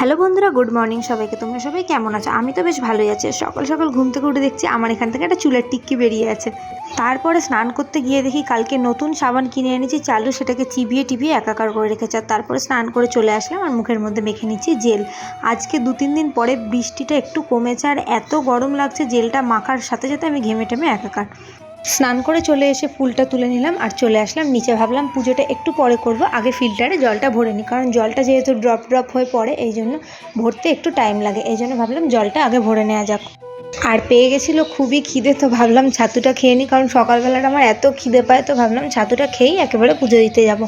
Hello বন্ধুরা, good morning সবাইকে। তোমরা সবাই কেমন আছো? আমি তো বেশ ভালোই আছি। সকাল সকাল ঘুম থেকে উঠে দেখছি আমার এখান থেকে একটা চুলের টিক্কি বেরিয়ে আছে। তারপরে স্নান করতে গিয়ে দেখি কালকে নতুন সাবান কিনে এনেছি, চালু সেটাকে চিবিয়ে টিবিয়ে একাকার করে রেখেছে। আর তারপরে স্নান করে চলে আসলাম আর মুখের মধ্যে মেখে নিচ্ছি জেল। আজকে দু তিন দিন পরে বৃষ্টিটা একটু কমেছে আর এত গরম লাগছে জেলটা মাখার সাথে সাথে আমি ঘেমে টেমে একাকার। স্নান করে চলে এসে ফুলটা তুলে নিলাম আর চলে আসলাম। নিচে ভাবলাম পুজোটা একটু পরে করব, আগে ফিল্টারে জলটা ভরে নিই, কারণ জলটা যেহেতু ড্রপ ড্রপ হয়ে পড়ে, এই জন্য ভরতে একটু টাইম লাগে, এই জন্য ভাবলাম জলটা আগে ভরে নেওয়া যাক। আর পেয়ে গেছিল খুবই খিদে, তো ভাবলাম ছাতুটা খেয়ে নিই, কারণ সকালবেলাটা আমার এত খিদে পায়, তো ভাবলাম ছাতুটা খেয়েই একেবারে পুজো দিতে যাব।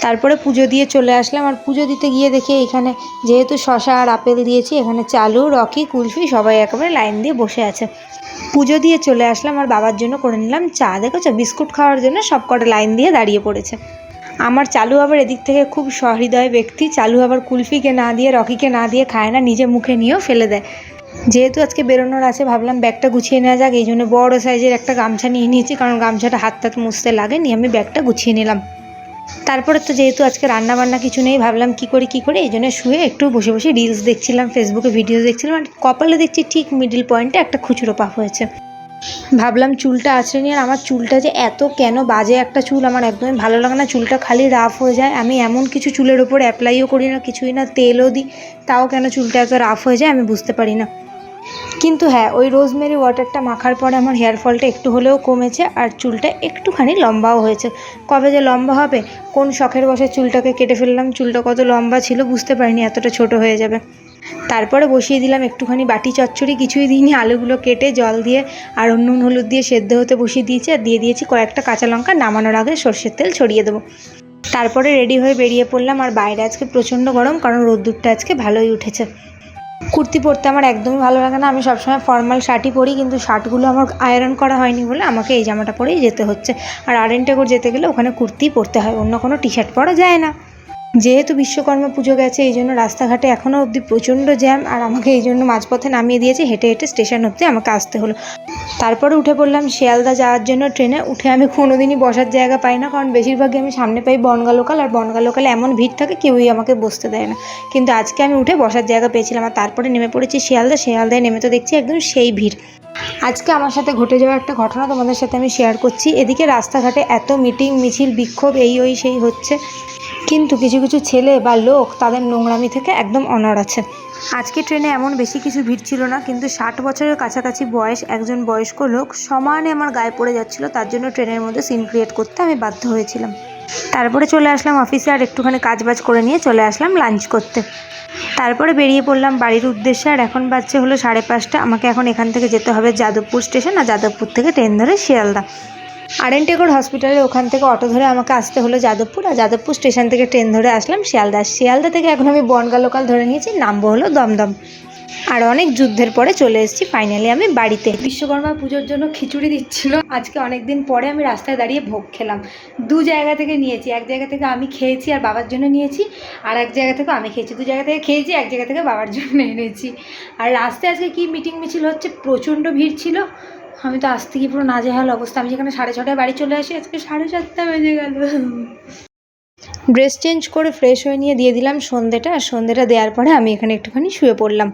তারপরে পুজো দিয়ে চলে আসলাম। আর পুজো দিতে গিয়ে দেখি এখানে যেহেতু শশা আর আপেল দিয়েছি, এখানে চালু, রকি, কুলফি সবাই একেবারে লাইন দিয়ে বসে আছে। পুজো দিয়ে চলে আসলাম আর বাবার জন্য করে নিলাম চা। দেখেছ? বিস্কুট খাওয়ার জন্য সব কটা লাইন দিয়ে দাঁড়িয়ে পড়েছে। আমার চালু আবার এদিক থেকে খুব সহৃদয় ব্যক্তি। চালু আবার কুলফিকে না দিয়ে, রকিকে না দিয়ে খায় না, নিজে মুখে নিয়েও ফেলে দেয়। যেহেতু আজকে বেরোনোর আছে, ভাবলাম ব্যাগটা গুছিয়ে নেওয়া যাক। এই জন্য বড়ো সাইজের একটা গামছা নিয়ে নিয়েছি, কারণ গামছাটা হাত টাত মুছতে লাগে নিয়ে আমি ব্যাগটা গুছিয়ে নিলাম। তারপরে তো যেহেতু আজকে রান্না বান্না কিছু নেই, ভাবলাম কি করি, কি করে? এই জন্য শুয়ে একটু বসে বসে রিলস দেখছিলাম ফেসবুকে ভিডিও দেখছিলাম আর কপালে দেখছি ঠিক মিডিল পয়েন্টে একটা খুচরো পাপ হয়েছে। ভাবলাম চুলটা আছড়ে নিয়ে আর আমার চুলটা যে এত কেন বাজে একটা চুল, আমার একদমই ভালো লাগে না। চুলটা খালি রাফ হয়ে যায়। আমি এমন কিছু চুলের ওপর অ্যাপ্লাইও করি না, কিছুই না, তেলও দিই, তাও কেন চুলটা এত রাফ হয়ে যায় আমি বুঝতে পারি না। কিন্তু হ্যাঁ ওই রোজমেরি ওয়াটারটা মাখার পরে আমার হেয়ার ফলটা একটু হলেও কমেছে আর চুলটা একটুখানি লম্বাও হয়েছে। কবে যে লম্বা হবে, কোন শখের বসে চুলটাকে কেটে ফেললাম, চুলটা কত লম্বা ছিল বুঝতে পারিনি, এতটা ছোট হয়ে যাবে। তারপরে বসিয়ে দিলাম একটুখানি বাটি চচ্চড়ি, কিছুই দিইনি, আলুগুলো কেটে জল দিয়ে আর নুন হলুদ দিয়ে সেদ্ধ হতে বসিয়ে দিয়েছি আর দিয়ে দিয়েছি কয়েকটা কাঁচা লঙ্কা, নামানোর আগে সর্ষের তেল ছড়িয়ে দেবো। তারপরে রেডি হয়ে বেরিয়ে পড়লাম আর বাইরে আজকে প্রচণ্ড গরম কারণ রোদ্দুরটা আজকে ভালোই উঠেছে। কুর্তি পরতে আমার একদমই ভালো লাগে না। আমি সবসময় ফর্মাল শার্টই পরি, কিন্তু শার্টগুলো আমার আয়রন করা হয়নি বলে আমাকে এই জামাটা পরেই যেতে হচ্ছে। আর আরেনটেগর যেতে গেলে ওখানে কুর্তি পরতে হয়, অন্য কোনো টি শার্ট পরা যায় না। যেহেতু বিশ্বকর্মা পুজো গেছে, এই জন্য রাস্তাঘাটে এখনও অবধি প্রচণ্ড জ্যাম, আর আমাকে এই জন্য মাঝপথে নামিয়ে দিয়েছে, হেঁটে হেঁটে স্টেশন অবধি আমাকে আসতে হলো। তারপরে উঠে পড়লাম শিয়ালদা যাওয়ার জন্য ট্রেনে, উঠে আমি কোনোদিনই বসার জায়গা পাই না, কারণ বেশিরভাগই আমি সামনে পাই বনগা লোকাল আর বনগা লোকালে এমন ভিড় থাকে কেউই আমাকে বসতে দেয় না। কিন্তু আজকে আমি উঠে বসার জায়গা পেয়েছিলাম, আর তারপরে নেমে পড়েছি শিয়ালদা, শিয়ালদায় নেমে তো দেখছি একদম সেই ভিড়। আজকে আমার সাথে ঘটে যাওয়া একটা ঘটনা তোমাদের সাথে আমি শেয়ার করছি। এদিকে রাস্তাঘাটে এত মিটিং, মিছিল, বিক্ষোভ, এই, ওই, সেই হচ্ছে। কিন্তু কিছু কিছু ছেলে বা লোক তাদের নোংরামি থেকে একদম অনার আছে। আজকে ট্রেনে এমন বেশি কিছু ভিড় ছিল না, কিন্তু ষাট বছরের কাছাকাছি বয়স একজন বয়স্ক লোক সমানে আমার গায়ে পড়ে যাচ্ছিল, তার জন্য ট্রেনের মধ্যে সিন ক্রিয়েট করতে আমি বাধ্য হয়েছিলাম। তারপরে চলে আসলাম অফিসে আর একটুখানি কাজ বাজ করে নিয়ে চলে আসলাম লাঞ্চ করতে। তারপরে বেরিয়ে পড়লাম বাড়ির উদ্দেশ্যে আর এখন বাজছে হলো সাড়ে পাঁচটা। আমাকে এখন এখান থেকে যেতে হবে যাদবপুর স্টেশন আর যাদবপুর থেকে ট্রেন ধরে শিয়ালদা। আরেনটেগর হসপিটালের ওখান থেকে অটো ধরে আমাকে আসতে হলো যাদবপুর আর যাদবপুর স্টেশন থেকে ট্রেন ধরে আসলাম শিয়ালদা। শিয়ালদা থেকে এখন আমি বনগা লোকাল ধরে নিয়েছি, নামবো হলো দমদম। আর অনেক যুদ্ধের পরে চলে এসেছি ফাইনালি আমি বাড়িতে। বিশ্বকর্মা পুজোর জন্য খিচুড়ি দিচ্ছিল। আজকে অনেক দিন পরে আমি রাস্তায় দাঁড়িয়ে ভোগ খেলাম। দু জায়গা থেকে নিয়েছি। এক জায়গা থেকে আমি খেয়েছি আর বাবার জন্য নিয়েছি আর এক জায়গা থেকে আমি খেয়েছি। দু জায়গা থেকে খেয়েছি, এক জায়গা থেকে বাবার জন্য এনেছি। আর রাস্তায় আজকে কি মিটিং মিছিল হচ্ছে? প্রচণ্ড ভিড় ছিল। আমি তো আসতে গিয়ে পুরো নাজেহাল অবস্থা। আমি যেখানে সাড়ে ছটায় বাড়ি চলে আসি, আজকে সাড়ে চারটা বেজে গেল। ড্রেস চেঞ্জ করে ফ্রেশ হয়ে নিয়ে দিয়ে দিলাম সন্ধেটা। আর সন্ধেটা দেওয়ার পরে আমি এখানে একটুখানি শুয়ে পড়লাম।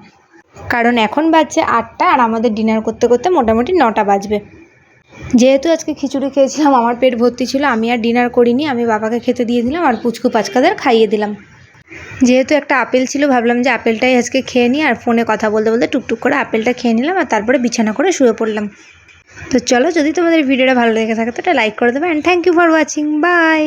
কারণ এখন বাজছে আটটা আর আমাদের ডিনার করতে করতে মোটামুটি নটা বাজবে। যেহেতু আজকে খিচুড়ি খেয়েছিলাম, আমার পেট ভর্তি ছিল, আমি আর ডিনার করিনি, আমি বাবাকে খেতে দিয়ে দিলাম আর পুচকু পাচকাদের খাইয়ে দিলাম। যেহেতু একটা আপেল ছিল, ভাবলাম যে আপেলটাই আজকে খেয়ে নিই আর ফোনে কথা বলতে বলতে টুকটুক করে আপেলটা খেয়ে নিলাম আর তারপরে বিছানা করে শুয়ে পড়লাম। তো চলো, যদি তোমাদের ভিডিওটা ভালো লেগে থাকে তো একটা লাইক করে দেবে and thank you for watching bye